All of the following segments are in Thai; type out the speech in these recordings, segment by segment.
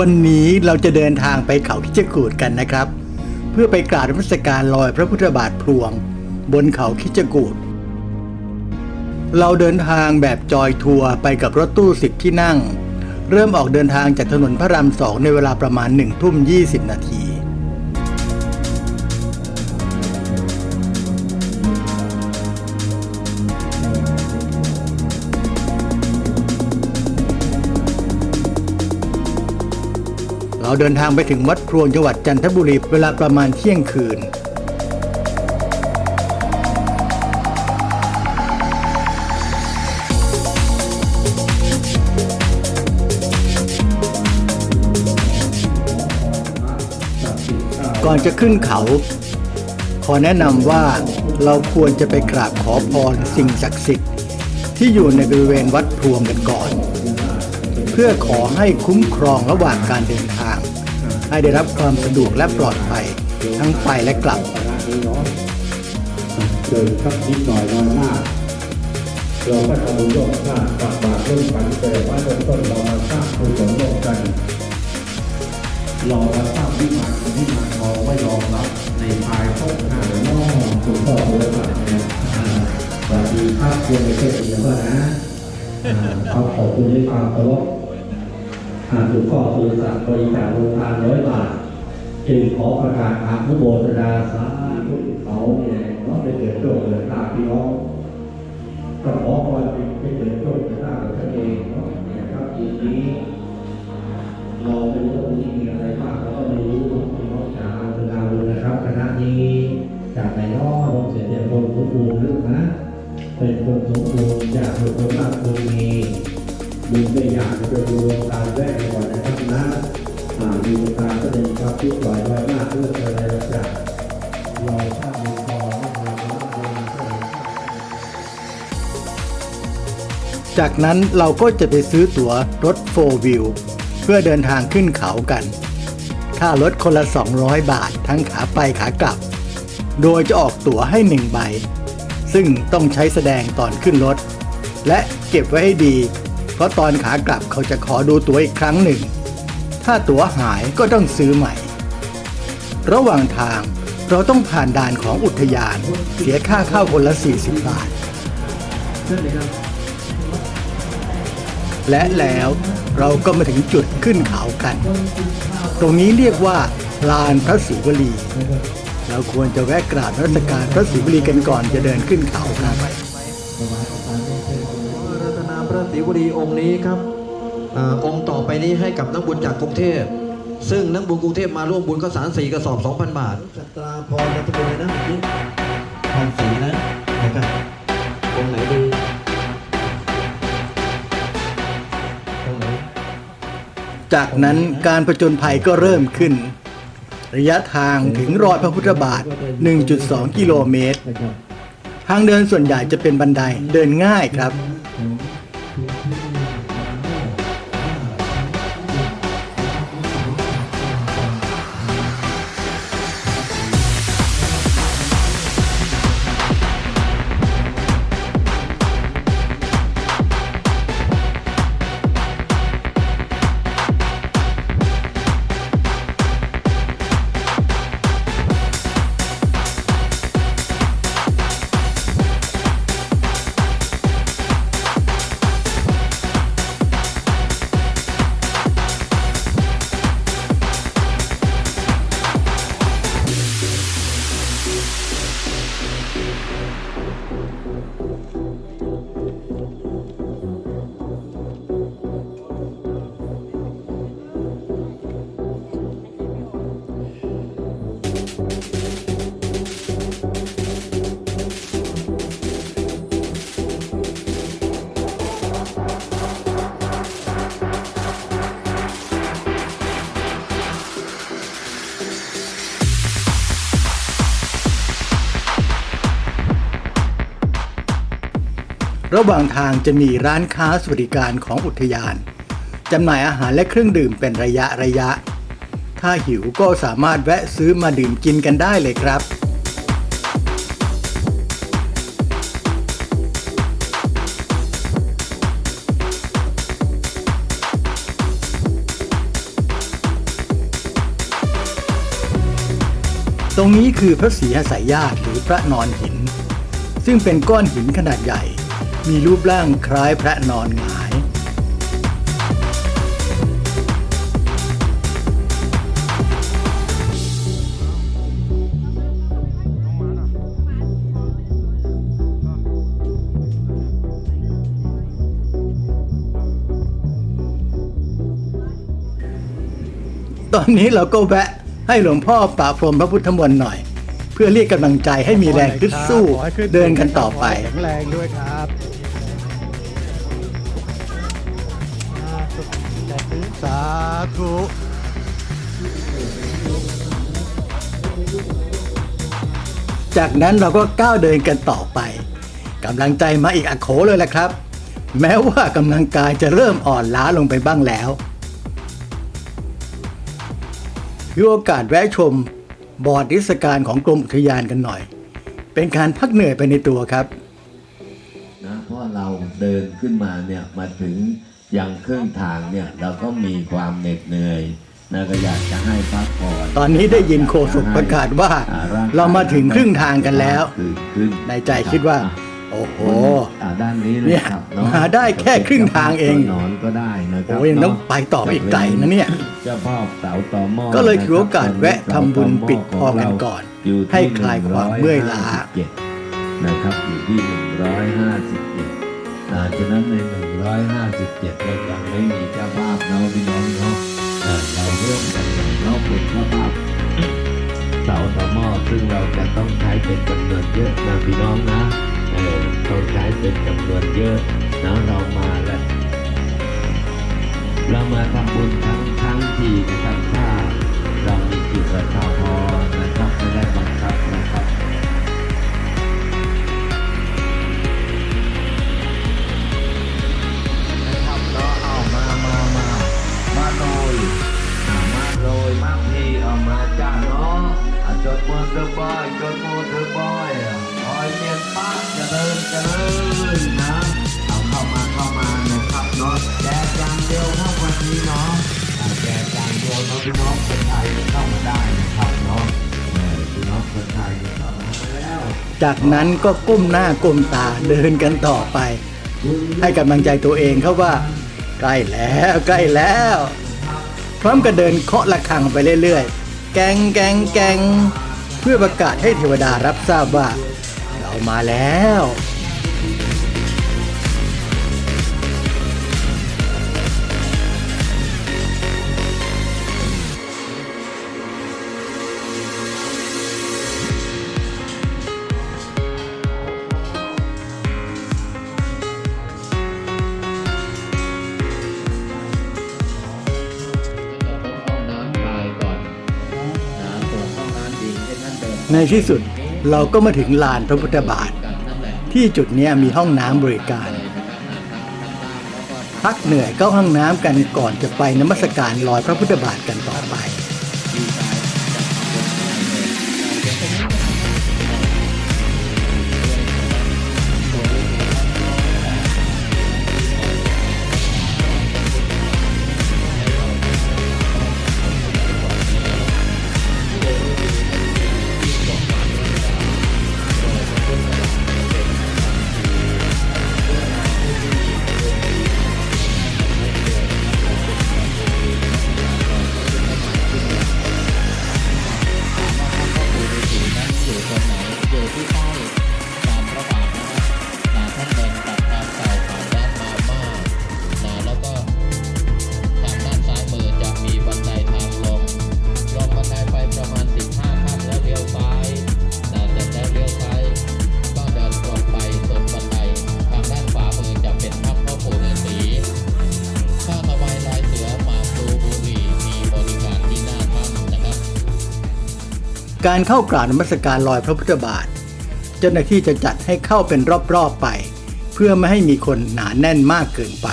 วันนี้เราจะเดินทางไปเขาคิจกูดกันนะครับ เพื่อไปกราบนมัสการลอยพระพุทธบาทพลวง บนเขาคิจกูดเราเดินทางแบบจอยทัวร์ไปกับรถตู้สิบที่นั่ง เริ่มออกเดินทางจากถนนพระรามสองในเวลาประมาณหนึ่งทุ่มยี่สิบนาที เราเดินทางไปถึงวัดพลวงจังหวัดจันทบุรีเวลาประมาณเที่ยงคืน ก่อนจะขึ้นเขา ขอแนะนำว่าเราควรจะไปกราบขอพรสิ่งศักดิ์สิทธิ์ที่อยู่ในบริเวณวัดพวงกันก่อน เพื่อขอให้คุ้มครองระหว่างการเดินทาง ให้ได้รับความสะดวกและปลอดภัยทั้งไปและกลับเดินครับนิดหน่อยน้อยมากเราก็ทำบุญร่วมกันฝากบาตรร่วมกันแต่ว่าเริ่มต้นเรามาสร้างกุศลร่วมกันเรามาสร้างวิมานวิมานทองไว้รองรับในภายภพหน้าหรือน้องคุณพ่อคุณแม่สวัสดีครับคุณไม่ใช่เดียวนะ อ่าขอขอบคุณด้วยความเคารพอ่าคุณพ่อคุณสักดิ์บริจาคโรงทานร้อยบาทจึงขอประกาศอนุโมทนาสาธุเขาเนี่ยเนาะได้เกิดโชคเกิดลาภพี่น้องก็ขอพรให้เกิดโชคเกิดลาภกับท่านเองเนาะนี่ยครับทีนี้เราไม่รู้ว่าที่มีอะไรบ้างเราก็ไม่รู้พี่น้องชาวเมืองดาเลยนะครับคณะนี้จากไหนเนาะลงเสียเดียคนสมบูรณ์หรือนะ เป็นคนสมบูรณ์อยากเป็นคนมากคนมีบุญได้อยากจะเป็นดวงตาแรกก่อนนะครับนะอ่ามีตาก็เป็นความคิดปล่อยไว้มากเรื่ออะไรต่างๆเราสร้างมีพอให้เราเป็นคนก็เลยจากนั้นเราก็จะไปซื้อตั๋วรถโฟวิวเพื่อเดินทางขึ้นเขากัน ค่ารถคนละ 200 บาททั้งขาไปขากลับ โดยจะออกตั๋วให้หนึ่งใบ ซึ่งต้องใช้แสดงตอนขึ้นรถ และเก็บไว้ให้ดี เพราะตอนขากลับเขาจะขอดูตั๋วอีกครั้งหนึ่ง ถ้าตั๋วหายก็ต้องซื้อใหม่ ระหว่างทางเราต้องผ่านด่านของอุทยาน เสียค่าเข้าคนละ 40 บาท และแล้วเราก็มาถึงจุดขึ้นเขากัน ตรงนี้เรียกว่าลานพระศิวลี เราควรจะแวะกราบนมัสการพระศิวลีกันก่อนจะเดินขึ้นเขาครับรัตนาพระศิวลีองค์นี้ครับอาองค์ต่อไปนี้ให้กับนักบุญจากกรุงเทพ ซึ่งนักบุญกรุงเทพมาร่วมบุญข้าวสารสี่กระสอบ 2,000 บาทจัตราพรรัตนเลยนะเมื่อกี้ทองสีนะนะครับองค์ไหนดีองค์ไหนจากนั้นการผจญภัยก็เริ่มขึ้น ระยะทางถึงรอยพระพุทธบาท 1.2 กิโลเมตร ทางเดินส่วนใหญ่จะเป็นบันไดเดินง่ายครับ ระหว่างทางจะมีร้านค้าสวัสดิการของอุทยานจำหน่ายอาหารและเครื่องดื่มเป็นระยะระยะ ถ้าหิวก็สามารถแวะซื้อมาดื่มกินกันได้เลยครับตรงนี้คือพระศรีหสายญาติหรือพระนอนหิน ซึ่งเป็นก้อนหินขนาดใหญ่ มีรูปร่างคล้ายพระนอนหงาย ตอนนี้เราก็แวะให้หลวงพ่อป่าพรมพระพุทธมนต์หน่อย เพื่อเรียกกำลังใจให้มีแรงขึ้นสู้ขอให้ขึ้เดินกันต่อไป แข็งแรงด้วยครับ สาธุจากนั้นเราก็ก้าวเดินกันต่อไปกำลังใจมาอีกอักโขเลยแหละครับ แม้ว่ากำลังกายจะเริ่มอ่อนล้าลงไปบ้างแล้วถือโอกาสแวะชมบอร์ดนิทรรศการของกรมอุทยานกันหน่อย เป็นการพักเหนื่อยไปในตัวครับนะเพราะเราเดินขึ้นมาเนี่ยมาถึง ยังครึ่งทางเนี่ยเราก็มีความเหน็ดเหนื่อยนะก็อยากจะให้พักผ่อนตอนนี้ได้ยินโฆษกประกาศว่าอ่ร่งกยเรามาถึงครึ่งทางกันแล้วตื่นขึ้นในใจคิดว่า โอ้โหอ่าด้านนี้เลเนี่ยยครับเนาะมาได้แค่ครึ่งทางเองนอนก็ได้นะครับโอ้ยยังต้องไปต่ออีกไกลนะเนี่ยเจ้าพ่อเสาต่อหม้อก็เลยถือโอกาสแวะทำบุญปิดทองกันก่อนอยู่ที่ให้คลายความเมื่อยล้า157นะครับอยู่ที่157อา ฉะนั้นใน 157เรายังไม่มีเจ้าภาพเนาะพี่น้องเนาะเออเราเริ่มกันอย่างเราเป็นเจ้าภาพเสาต่อหม้อซึ่งเราจะต้องใช้เป็นจำนวนเยอะนะพี่น้องนะเออต้องใช้เป็นจำนวนเยอะนะเรามาแล้วเรามาทำบุญทั้งทั้งทีนะครับถ้าเรามีจิตศรัทธาพอนะครับไม่ได้บังคับนะครับ จากนั้นก็ก้มหน้าก้มตาเดินกันต่อไป ให้กำลังใจตัวเองครับว่า ใกล้แล้วใกล้แล้ว พร้อมกับเดินเคาะระฆังไปเรื่อยๆ แกงแกงแกงเพื่อประกาศให้เทวดารับทราบว่า เรามาแล้ว ในที่สุดเราก็มาถึงลานพระพุทธบาท ที่จุดนี้มีห้องน้ำบริการ พักเหนื่อยเข้าห้องน้ำกันก่อนจะไปนมัสการรอยพระพุทธบาทกันต่อไป การเข้ากราบนมัสการรอยพระพุทธบาท เจ้าหน้าที่จะจัดให้เข้าเป็นรอบๆไป เพื่อไม่ให้มีคนหนาแน่นมากเกินไป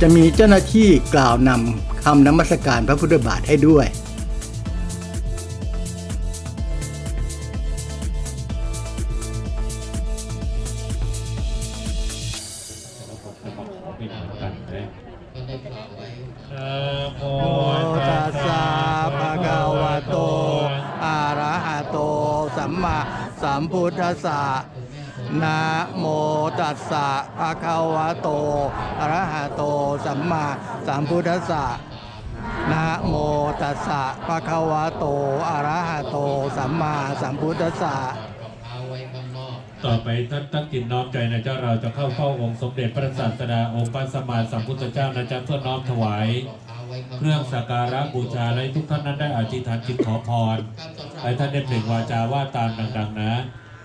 จะมีเจ้าหน้าที่กล่าวน ทำน้ำมัสการพระพุทธบาทให้ด้วยสัมพุทธสะนะโมตัสสะภะคะวะโต อะระหะโต สัมมาสัมพุทธัสสะ นะโมตัสสะภะคะวะโตอะระหะโต สัมมาสัมพุทธัสสะต่อไปท่านตั้งจิตน้อมใจนะเจ้าเราจะเข้าเฝ้าองค์สมเด็จพระศาสดาองค์พระสัมมาสัมพุทธเจ้านะจ๊ะเพื่อน้อมถวาย เครื่องสักการะบูชาและทุกท่านนั้นได้อธิษฐานจิตขอพรให้ท่านได้เปล่งวาจาว่าตามดังๆนะ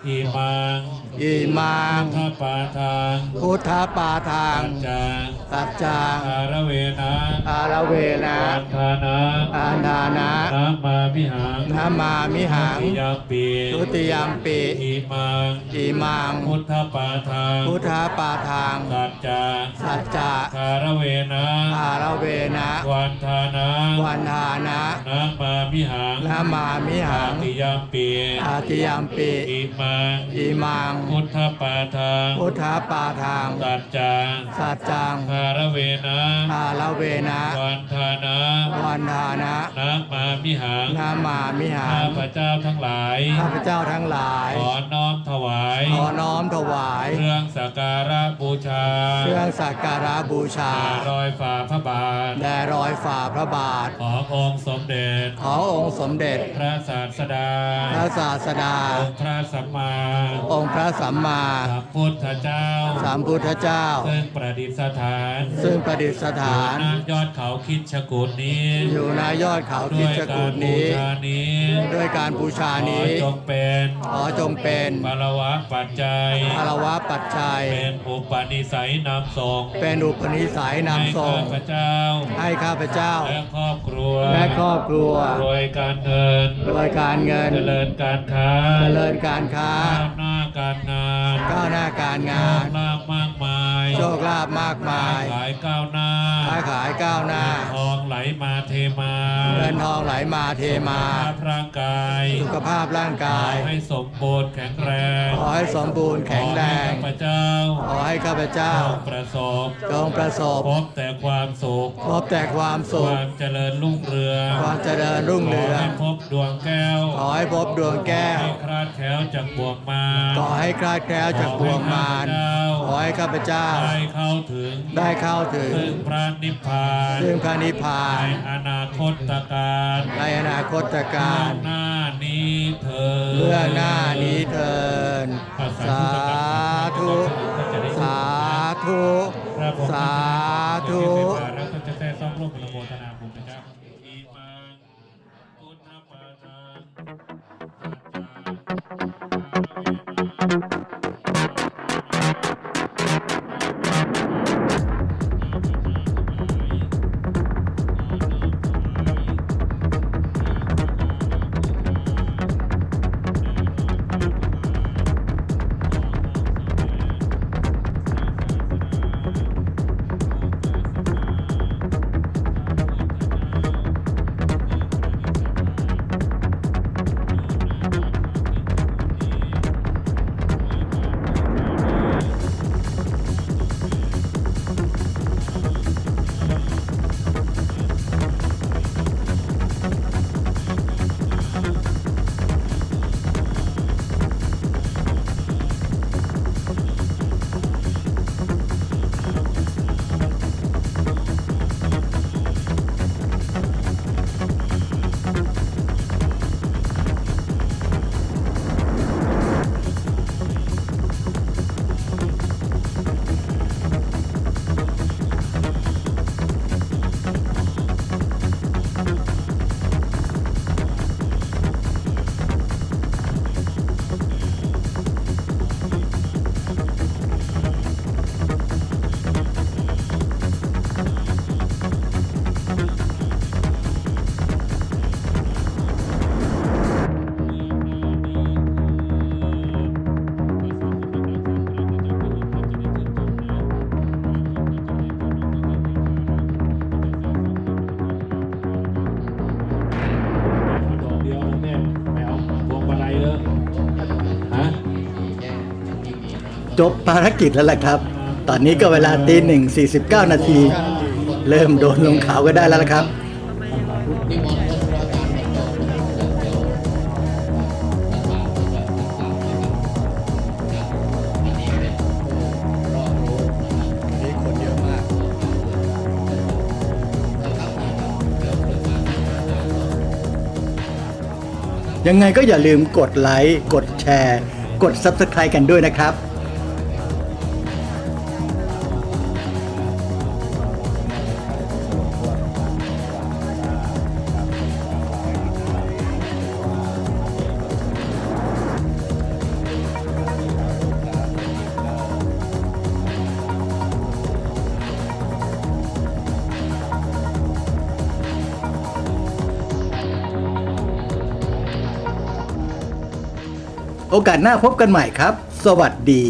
อีมังอิมังข้าปาทางพุทธปาทาปังญจังสัจจังอาระเวนะอาระเวนะวันทานะอาดานะนามามิหังนามามิหังทิยามปีทุติยามปิอีมังอิมังพุทธปาทางพุทธปาทางสัจจังสัจจะคาระเวนะอาระเวนะวันทานะวันทานะนามามิหังนามามิหังติยามปีอาติยามปิอิมังอิมังพุทธปาทางพุทธ ปาทางสัจจังสัจจังคาระเวนะอาระเวนะวันทานะวันทานะนามามิหังนามามิหัข้างพเจ้าทั้งหลายข้าพเจ้าทั้งหลายขอน้อมถวายขอน้อมถวายเครื่องสักการะบูชาเครื่องสักการะบูชารอยฝ่าพระบาทแด่รอยฝ่าพระบาทขององค์สมเด็จขอองค์สมเด็จ พระศาสดาพระศาสดาองค์พระสัมมาองค์พระสัมมาสัมพุทธเจ้าสัมพุทธเจ้า ซึ่งประดิษฐานซึ่งประดิษฐานณยอดเขาคิดชกูลนี้ อยู่ณยอดเขาด้คิวดยจกากูรดบูนี้ชานี้ ด้วยการบูชาขอนี้จงเป็นขอจงเป็นปรวะปัจจัยอารวะปัจจัย เป็นอุปนิสัยนำส่งเป็นอุปนิสัยนำส่งให้ข้าพเจ้า ให้ข้าพเจ้า และครอบครัวและครอบครัวรวยการเงินรวยการเงินเจริญการค้าเจริญการค้า ก้าวหน้าการงานก้าวหน้าการงานลาภมากมายโชคลาภมากมายขายก้าวหน้าค้าขายก้าวหน้าทองไหลมาเทมาเงินทองไหลมาเทมาสุขภาพร่างกาย สุขภาพร่างกายขอให้สม บูรณ์แข็งแรง ขอให้สมบูรณ์แข็งแรง ขอให้ข้าพเจ้าขอให้ข้าพเจ้า จงประสบจงประสบ พบแต่ความสุข พบแต่ความคสุขวามเจริญรุ่งเรืองความเจริญรุ่งขอเรือง ให้พบดวงแก้วขอให้พบดวงแก้ว ให้คลาดแคล้วจากบ่วงมารขอให้คลาดแคล้วจากบ่วงมารขอให้ข้าพเจ้า ได้เข้าถึงได้เข้าถึง ซึ่งพระนิพพานซึ่งพระนิพพาในน อนาคตการในอนาคตกาเบื้อรงหน้านี้เธอ เบื้องหน้านี้เทินสาธุ สาธุ สาธุ จบภารกิจแล้วแหละครับ ตอนนี้ก็เวลาตีหนึ่งสี่สิบเก้านาที เริ่มโดนลงเขาก็ได้แล้วละครับ ยังไงก็อย่าลืมกดไลค์ กดแชร์ กด Subscribe กันด้วยนะครับ โอกาสหน้าพบกันใหม่ครับ สวัสดี